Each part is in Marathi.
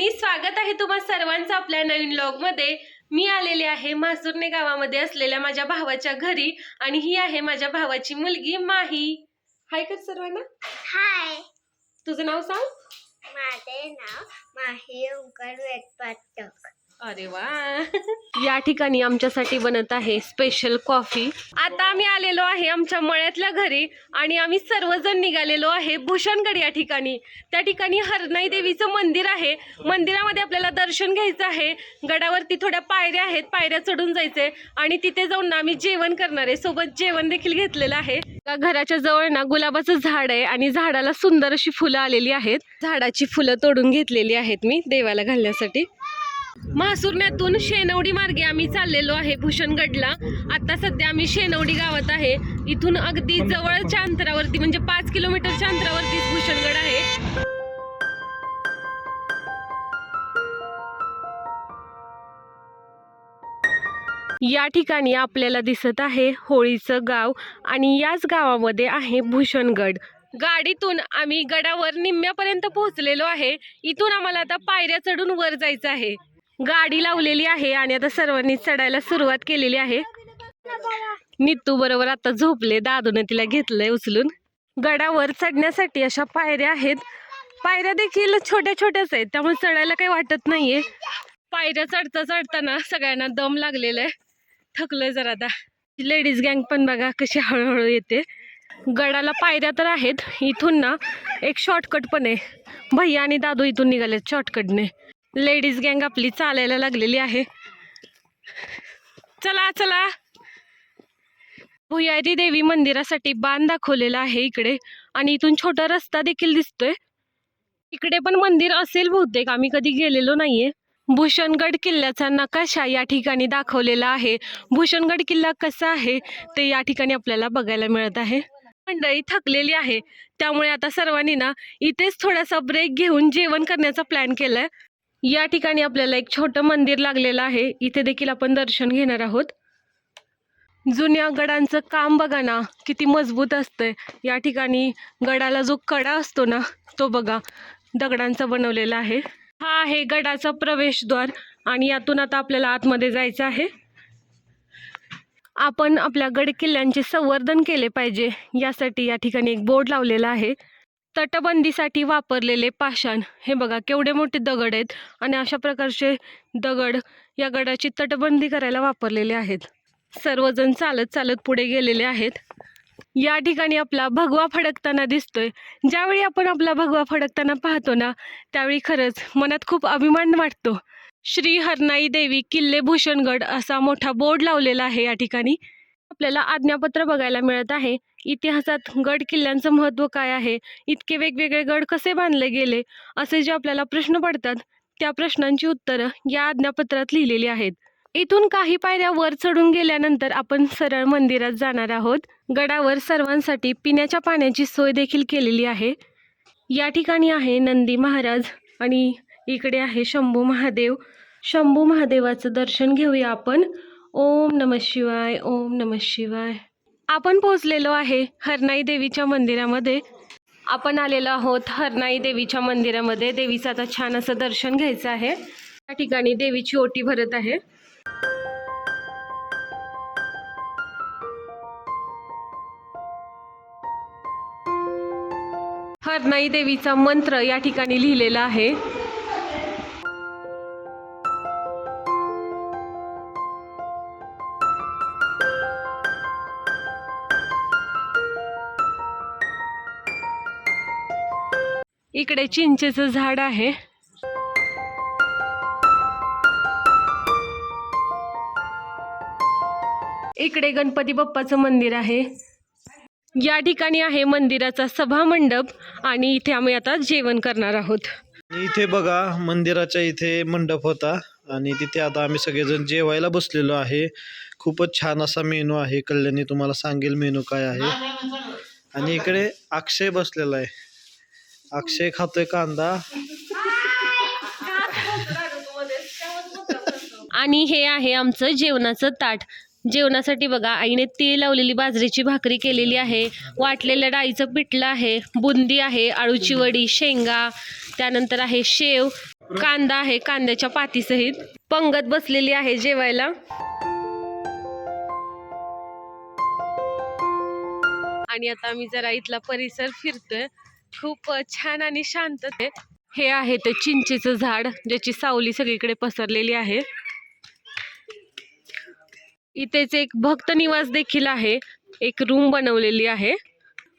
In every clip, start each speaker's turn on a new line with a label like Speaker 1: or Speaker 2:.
Speaker 1: ठिकाणी स्वागत आहे तुम्हा सर्वांचं आपल्या नवीन ब्लॉगमध्ये मी आलेले आहे मासुर्ने गावामध्ये असलेल्या माझ्या भावाच्या घरी आणि ही आहे माझ्या भावाची मुलगी माही. हाय कर सर्वांना.
Speaker 2: हाय
Speaker 1: तुझं नाव सांग.
Speaker 2: माझे नाव माही ओंकार वेटपाटक
Speaker 1: अरे वा. या ठिकाणी आमच्यासाठी बनत आहे स्पेशल कॉफी आता आम्ही आलेलो आहे आमच्या मळ्यातल्या घरी आणि आम्ही सर्वजण निघालेलो आहे भूषणगड या ठिकाणी. त्या ठिकाणी हरनाई देवीचं मंदिर आहे. मंदिरामध्ये आपल्याला दर्शन घ्यायचं आहे. गडावरती थोड्या पायऱ्या आहेत. पायऱ्या चढून जायचे आणि तिथे जाऊन ना आम्ही जेवण करणार आहे. सोबत जेवण देखील घेतलेलं आहे. घराच्या जवळ ना गुलाबाचं झाड आहे आणि झाडाला सुंदर अशी फुलं आलेली आहेत. झाडाची फुलं तोडून घेतलेली आहेत मी देवाला घालण्यासाठी. महासुरण्यातून शेनवडी मार्गे आम्ही चाललेलो आहे भूषणगडला. आता सध्या आम्ही शेनवडी गावात आहे. इथून अगदी जवळच्या अंतरावरती म्हणजे पाच किलोमीटरच्या अंतरावरती भूषणगड आहे. या ठिकाणी आपल्याला दिसत आहे होळीचं गाव आणि याच गावामध्ये आहे भूषणगड. गाडीतून आम्ही गडावर निम्म्यापर्यंत पोहोचलेलो आहे. इथून आम्हाला आता पायऱ्या चढून वर जायचं आहे. गाडी लावलेली आहे आणि आता सर्वांनी चढायला सुरुवात केलेली आहे. नितू बरोबर आता झोपले दादूने तिला घेतलंय उचलून. गडावर चढण्यासाठी अशा पायऱ्या आहेत. पायऱ्या देखील छोट्या छोट्याच आहेत त्यामुळे चढायला काही वाटत नाहीये. पायऱ्या चढता चढताना सगळ्यांना दम लागलेला आहे. थकलोय जरा आता. लेडीज गँग पण बघा कशी हळूहळू येते. गडाला पायऱ्या तर आहेत इथून ना एक शॉर्टकट पण आहे. भैया आणि दादू इथून निघालेत शॉर्टकटने लेडीज गँग आपली चालायला लागलेली आहे. चला चला. भुयारी देवी मंदिरासाठी बांध दाखवलेला आहे इकडे. आणि इथून छोटा रस्ता देखील दिसतोय. इकडे पण मंदिर असेल बहुतेक. आम्ही कधी गेलेलो नाहीये. भूषणगड किल्ल्याचा नकाशा या ठिकाणी दाखवलेला आहे. भूषणगड किल्ला कसा आहे ते या ठिकाणी आपल्याला बघायला मिळत आहे. मंडळी थकलेली आहे. त्यामुळे आता सर्वांनी ना इथेच थोडासा ब्रेक घेऊन जेवण करण्याचा प्लॅन केलाय. या ठिकाणी आपल्याला एक छोटं मंदिर लागलेलं आहे. इथे देखील आपण दर्शन घेणार आहोत. जुन्या गडांचं काम बघा ना किती मजबूत असतंय. या ठिकाणी गडाला जो कडा असतो ना तो बघा दगडांचा बनवलेला आहे. हा आहे गडाचा प्रवेशद्वार आणि यातून आता आपल्याला आतमध्ये जायचं आहे. आपण आपल्या गड किल्ल्यांचे संवर्धन केले पाहिजे. यासाठी या ठिकाणी एक बोर्ड लावलेला आहे. तटबंदीसाठी वापरलेले पाषाण. हे बघा केवढे मोठे दगड आहेत आणि अशा प्रकारचे दगड या गडाची तटबंदी करायला वापरलेले आहेत. सर्वजण चालत चालत पुढे गेलेले आहेत. या ठिकाणी आपला भगवा फडकताना दिसतोय. ज्यावेळी आपण आपला भगवा फडकताना पाहतो ना त्यावेळी खरंच मनात खूप अभिमान वाटतो. श्री हरनाई देवी किल्ले भूषणगड असा मोठा बोर्ड लावलेला आहे या ठिकाणी. आपल्याला आज्ञापत्र बघायला मिळत आहे. इतिहासात गड किल्ल्यांचं महत्त्व काय आहे? इतके वेगवेगळे गड कसे बांधले गेले? असे जे आपल्याला प्रश्न पडतात त्या प्रश्नांची उत्तरं या आज्ञापत्रात लिहिलेली आहेत. इथून काही पायऱ्या वर चढून गेल्यानंतर आपण सरळ मंदिरात जाणार आहोत. गडावर सर्वांसाठी पिण्याच्या पाण्याची सोय देखील केलेली आहे. या ठिकाणी आहे नंदी महाराज आणि इकडे आहे शंभू महादेव. शंभू महादेवाचं दर्शन घेऊया आपण. ओम नम शिवाय ओम नम शिवाय. आपण पोहोचलेलो आहे हरनाई देवीच्या मंदिरामध्ये. आपण आलेलो आहोत हरनाई देवीच्या मंदिरामध्ये. देवीचं आता छान असं दर्शन घ्यायचं आहे. त्या ठिकाणी देवीची ओटी भरत आहे. हरनाई देवीचा मंत्र या ठिकाणी लिहिलेला आहे. इकडे चिंचेचं झाड आहे. इकडे गणपती बाप्पाचं मंदिर आहे. या ठिकाणी आहे मंदिराचा सभा मंडप आणि इथे आम्ही आता जेवण करणार आहोत.
Speaker 3: इथे बघा मंदिराच्या इथे मंडप होता आणि तिथे आता आम्ही सगळेजण जेवायला बसलेलो आहे. खूपच छान असा मेनू आहे. कल्याणी तुम्हाला सांगेल मेनू काय आहे. आणि इकडे अक्षय बसलेला आहे. अक्षय खातोय कांदा.
Speaker 1: आणि हे आहे आमचं जेवणाचं ताट. जेवणासाठी बघा आईने तीळ लावलेली बाजरीची भाकरी केलेली आहे. वाटलेल्या डाळीचं पिठलं आहे बुंदी आहे आळूची वडी शेंगा त्यानंतर आहे शेव कांदा आहे कांद्याच्या पातीसहित. पंगत बसलेली आहे जेवायला. आणि आता आम्ही जरा इथला परिसर फिरतोय. खूप छान आणि शांत ते. हे आहे ते चिंचेचं झाड ज्याची सावली सगळीकडे पसरलेली आहे. इथेच एक भक्त निवास देखील आहे. एक रूम बनवलेली आहे.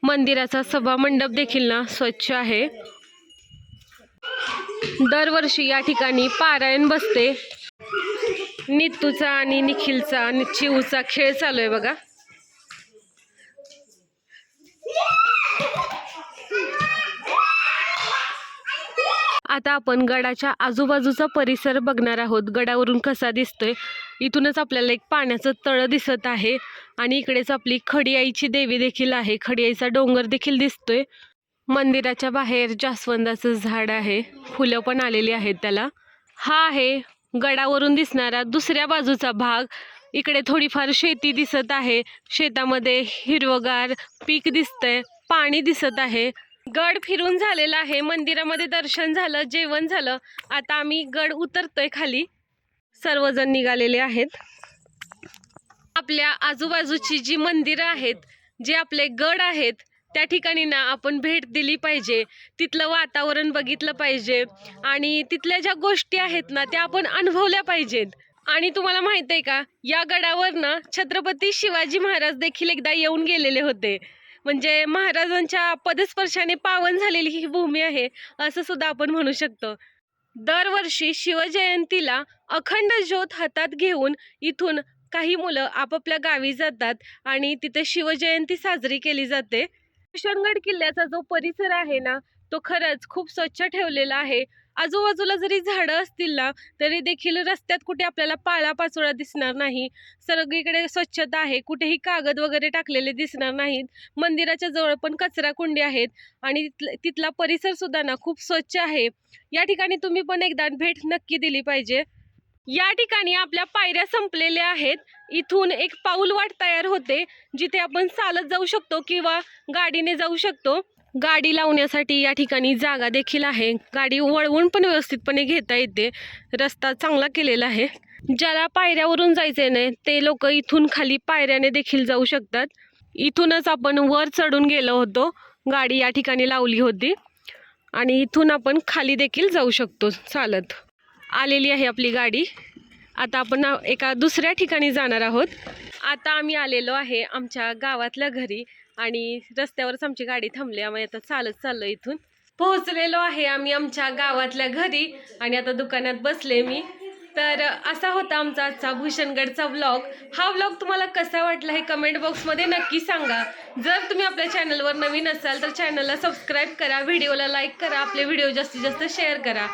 Speaker 1: मंदिराचा सभा मंडप देखील ना स्वच्छ आहे. दरवर्षी या ठिकाणी पारायण बसते. नितूचा आणि निखिलचा आणि चिवचा खेळ चालू आहे बघा. आता आपण गडाच्या आजूबाजूचा परिसर बघणार आहोत. गडावरून कसा दिसतोय? इथूनच आपल्याला एक पाण्याचं तळं दिसत आहे आणि इकडेच आपली खडियाईची देवी देखील आहे. खडियाईचा डोंगर देखील दिसतोय. मंदिराच्या बाहेर जास्वंदाचं झाड आहे. फुलं पण आलेली आहेत त्याला. हा आहे गडावरून दिसणारा दुसऱ्या बाजूचा भाग. इकडे थोडीफार शेती दिसत आहे. शेतामध्ये हिरवगार पीक दिसतंय. पाणी दिसत आहे. गड फिरून झालेला आहे. मंदिरामध्ये दर्शन झालं जेवण झालं. आता आम्ही गड उतरतोय खाली. सर्वजण निघालेले आहेत. आपल्या आजूबाजूची जी मंदिरं आहेत जे आपले गड आहेत त्या ठिकाणी ना आपण भेट दिली पाहिजे. तिथलं वातावरण बघितलं पाहिजे. आणि तिथल्या ज्या गोष्टी आहेत ना त्या आपण अनुभवल्या पाहिजेत. आणि तुम्हाला माहीत आहे का या गडावर ना छत्रपती शिवाजी महाराज देखील एकदा येऊन गेलेले होते. म्हणजे महाराजांच्या पदस्पर्शाने पावन झालेली ही भूमी आहे असं सुद्धा आपण म्हणू शकतो. दरवर्षी शिवजयंतीला अखंड ज्योत हातात घेऊन इथून काही मुलं आपापल्या गावी जातात आणि तिथे शिवजयंती साजरी केली जाते. किशनगड किल्ल्याचा जो परिसर आहे ना तो खरंच खूप स्वच्छ ठेवलेला आहे. आजूबाजूला जरी झाडं असतील ना तरी देखील रस्त्यात कुठे आपल्याला पाळा पाचोळा दिसणार नाही. सगळीकडे स्वच्छता आहे. कुठेही कागद वगैरे टाकलेले दिसणार नाहीत. मंदिराच्या जवळ पण कचरा कुंडी आहेत. आणि तिथला परिसर सुद्धा ना खूप स्वच्छ आहे. या ठिकाणी तुम्ही पण एकदा भेट नक्की दिली पाहिजे. या ठिकाणी आपल्या पायऱ्या संपलेल्या आहेत. इथून एक पाऊल वाट तयार होते. जिथे आपण चालत जाऊ शकतो किंवा गाडीने जाऊ शकतो. गाडी लावण्यासाठी या ठिकाणी जागा देखील आहे. गाडी वळवून पण व्यवस्थितपणे घेता येते. रस्ता चांगला केलेला आहे. ज्याला पायऱ्यावरून जायचे नाही ते लोक इथून खाली पायऱ्याने देखील जाऊ शकतात. इथूनच आपण वर चढून गेलो होतो. गाडी या ठिकाणी लावली होती. आणि इथून आपण खाली देखील जाऊ शकतो. चालत. आलेली आहे आपली गाडी. आता आपण एका दुसऱ्या ठिकाणी जाणार आहोत. आता आम्ही आलेलो आहे आमच्या गावातल्या घरी. आणि रस्त्यावरच आमची गाडी थांबली. आम्ही आता चालत चाललो इथून. पोहोचलेलो आहे आम्ही आमच्या गावातल्या घरी आणि आता दुकानात बसले मी. तर असा होता आमचा आजचा भूषणगडचा व्लॉग हा व्लॉग तुम्हाला कसा वाटला हे कमेंट बॉक्समध्ये नक्की सांगा. जर तुम्ही आपल्या चॅनलवर नवीन असाल तर चॅनलला सबस्क्राईब करा व्हिडिओला लाईक करा आपले व्हिडिओ जास्तीत जास्त शेअर करा.